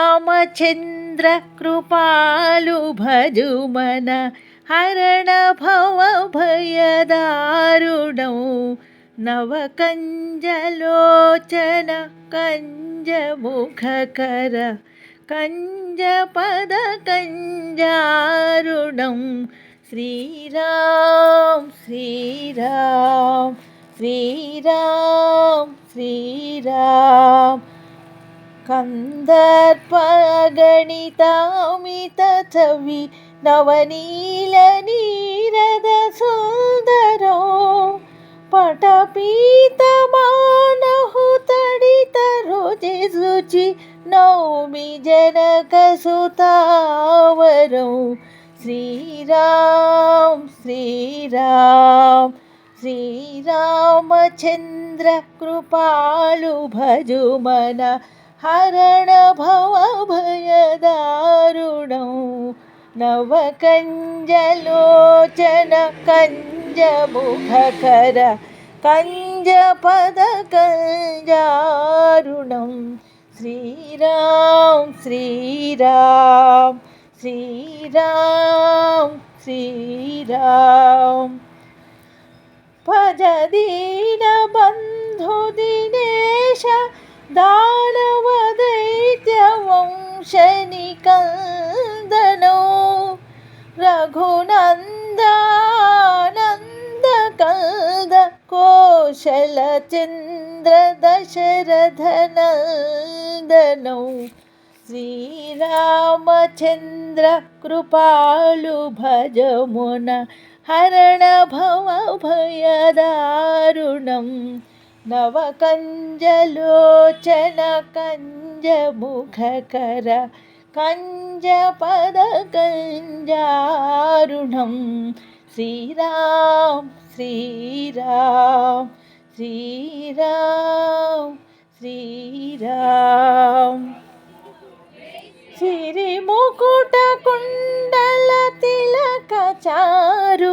శ్రీరామచంద్ర కృపాలు భజుమన హరణ భవ భయదారుణౌ నవకంజలోచన కంజముఖకర కంజపద కందర్పగణితామిత చవి నవనీల నీరద సుందరో పటపీత మానహుతడిత రుచి నౌమి జనక సుతావరో. శ్రీరామ్ శ్రీరామ్ శ్రీరామచంద్ర కృపాలు భజుమన హరణ భవ భయదారుణం నవకంజలోచన కంజముఖకర కంజపద కంజారుణం శ్రీరామ్ శ్రీరామ్ శ్రీరామ్ వంశనికందనో రఘునందానంద కంద కోశల చంద్ర దశరథనందనౌ శ్రీరామచంద్ర కృపాలు భజమున హరణ భవ భయదారుణం. నవకంజలోచన కంజముఖకర కంజపద కంజారుణం శ్రీరామ్ శ్రీరామ్ శ్రీరామ్ శ్రీరామ్ సిరిముకుట కుండల తిలక చారు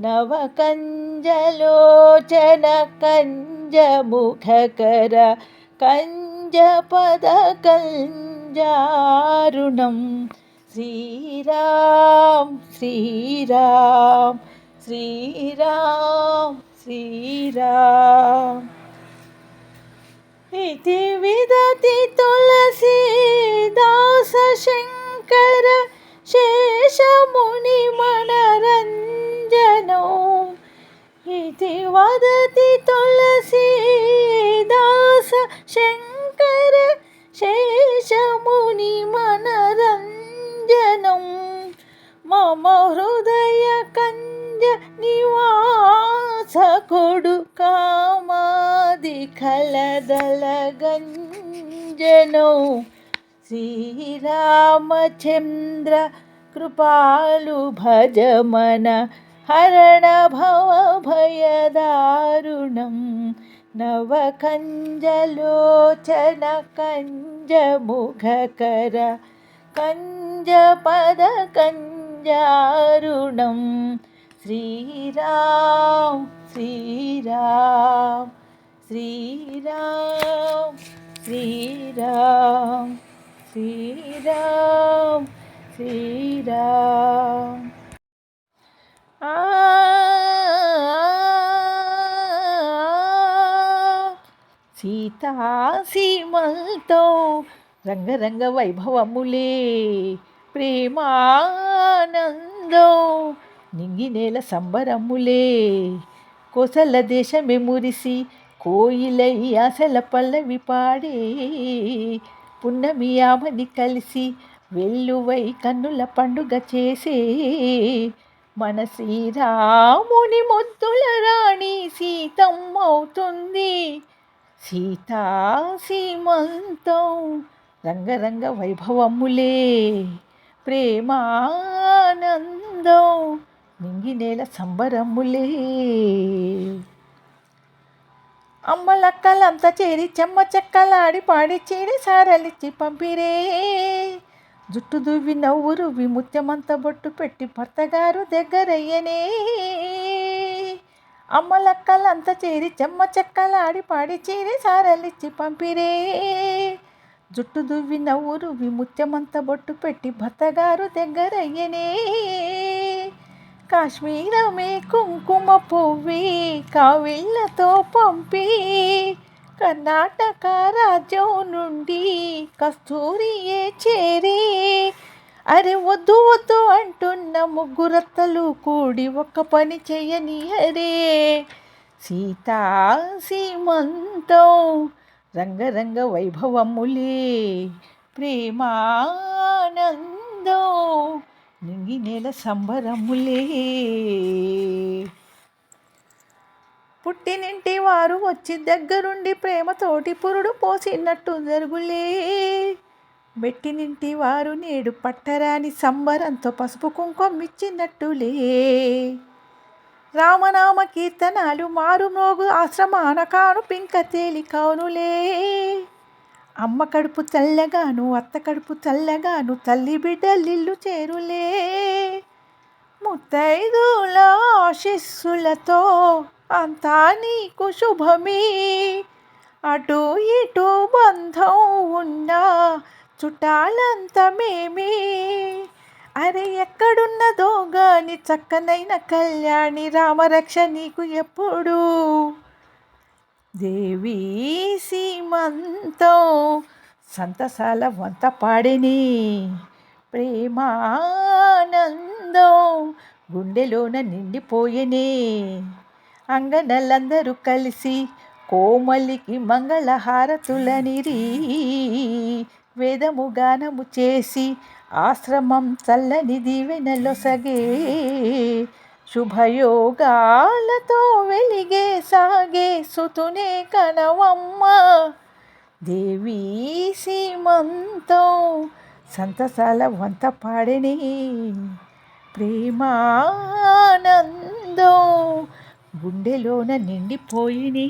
చాపధర సంగ్రామజిత ఖర దూషణం శ్రీరామచంద్ర కృపాలు భజమన హరణ భవ భయదారుణం वदति तुलसीदास शङ्कर शेषमुनिमनरञ्जनं मम हृदयकञ्ज निवास कोडु కామాది కలదలగంజనో శ్రీరామచంద్ర కృపాలు భజమన హరణ భవ భయదారుణం నవకంజలోచన కంజముఖకర కంజపద కంజారుణం శ్రీరామ్ శ్రీరామ్ శ్రీరామ్ శ్రీరామ్ శ్రీరామ్ శ్రీరామ్ ఆ సీతాసీమల్తో రంగరంగ వైభవములే ప్రేమానందం నింగినేల సంబరములే కోసల దేశమే మురిసి కోయిలై ఆశల పల్లవి పాడే పున్నమి ఆమని కలిసి వెల్లువై కన్నుల పండుగ చేసే మన శ్రీరాముని ముద్దుల రాణి సీతమ్మవుతుంది. సీతా సీమంతం రంగరంగ వైభవములే ప్రేమానందం నింగినేల సంబరములే. అమ్మలక్కలంతా చేరి చెమ్మ చెక్కలాడి పాడి చీడి సారలిచ్చి పంపిరే. జుట్టు దువ్వి నవ్వురు విముత్యమంత బొట్టు పెట్టి భర్తగారు దగ్గరయ్యనే. అమ్మలక్కలంతా చేరి చెమ్మ చెక్కలాడి పాడి చేరి సారలిచ్చి పంపిరే. జుట్టు దువ్వి నవ్వురు విముత్యమంత బొట్టు పెట్టి భర్తగారు దగ్గరయ్యనే. కాశ్మీరమే కుంకుమ పువ్వి కావిళ్ళతో పంపి. కర్ణాటక రాజ్యం నుండి కస్తూరియే చేరి. అరే వద్దు వద్దు అంటున్న ముగ్గురత్తలు కూడి ఒక్క పని చేయని అరే. సీతా సీమంతం రంగరంగ వైభవములే ప్రేమానందం నింగి నేల సంబరములే. పుట్టినింటి వారు వచ్చి దగ్గరుండి ప్రేమతోటి పురుడు పోసినట్టు జరుగులే. మెట్టినింటి వారు నేడు పట్టరాని సంబరంతో పసుపు కుంకుమిచ్చినట్టులే రామనామ కీర్తనాలు మారు మోగు ఆశ్రమాన కాను పింక తేలి కౌనులే అమ్మ కడుపు చల్లగాను అత్త కడుపు చల్లగాను తల్లి బిడ్డలిల్లు చేరులే ముత్తైదుల ఆశిస్సులతో అంతా నీకు శుభమే. అటు ఇటు బంధం ఉన్నా చుట్టాలంతా మేమే. అరే ఎక్కడున్నదో గాని చక్కనైన కళ్యాణి రామరక్ష నీకు ఎప్పుడు. దేవి సీమంతం సంతసాల వంత పాడిని. ప్రేమానందం గుండెలోన నిండిపోయేనే. అంగనలందరూ కలిసి కోమలికి మంగళహారతులనిరి. వేదము గానము చేసి ఆశ్రమం చల్లని దీవెనలొసగే శుభయోగాలతో వెలిగే సాగే సుతునే కనవమ్మ. దేవీ సీమంతో సంతసాల వంత పాడిని. ప్రేమానందో గుండెలోన నిండిపోయినీ